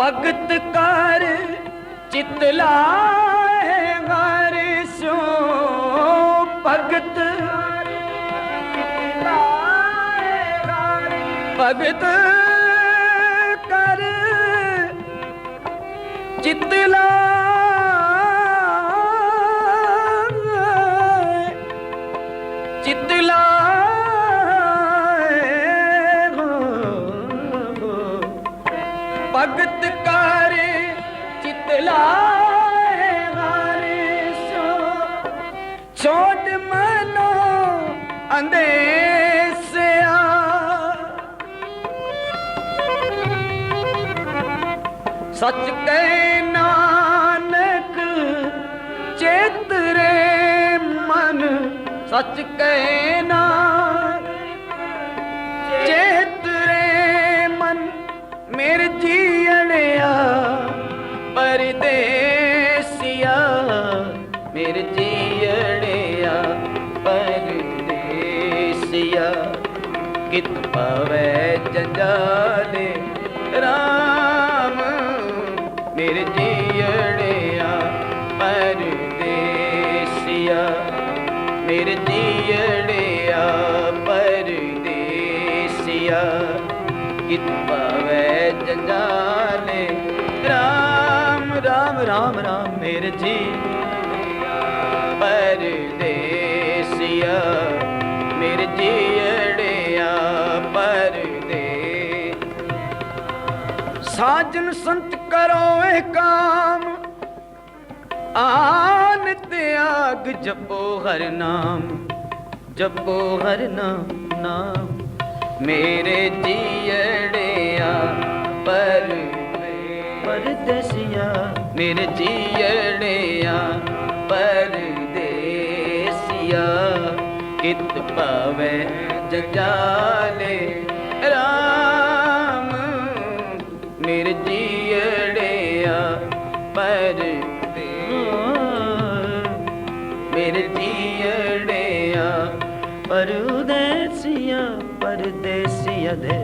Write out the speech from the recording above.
ਭਗਤ ਕਰ ਚਿਤ ਲਾਏ ਘਰ ਸੋ ਭਗਤ। ਭਗਤ ਕਰ ਚਿਤ ਲਾਏ ਭਗਤ ਕਰ ਚਿਤ ਲਾਏ ਹਾਰੇ ਸੋ। ਛੋਟ ਮਨੋ ਅੰਦੇਸਿਆ ਸੱਚ ਕਹਿ ਨਾਨਕ, ਚੇਤਰੇ ਮਨ। ਸੱਚ ਕਹਿ ਨਾਨਕ ਮੇਰੇ ਜੀਣਿਆ ਪਰਦੇਸਿਆ। ਕਿਤ ਪਵੈ ਜੰਜਾਲੇ RAM ਮੇਰੇ ਜੀਣਿਆ ਪਰਦੇਸਿਆ। ਮੇਰੇ ਜੀਣਿਆ ਪਰਦੇਸਿਆ। ਕਿਤ ਪਵੈ ਜੰਜਾਲੇ RAM RAM RAM RAM ਮੇਰੇ ਜੀ ਸਾਜਨ ਸੰਤ ਕਰੋ ਇਹ ਕਾਮ। ਆਨ ਤਿਆਗ ਜਪੋ ਹਰ ਨਾਮ, ਜਪੋ ਹਰ ਨਾਮ ਨਾਮ। ਮੇਰੇ ਜੀੜਿਆ ਪਰ ਪਰਦੇਸਿਆ। ਮੇਰੇ ਜੀੜਿਆ ਪਰਦੇਸਿਆ। ਕਿਤ ਪਾਵੇ ਜਗਾ ਜੀੜਿਆ ਪਰਦੇ ਮੇਰੇ ਜੀੜਿਆ ਪਰਦੇਸਿਆ ਪਰਦੇਸਿਆ ਦੇ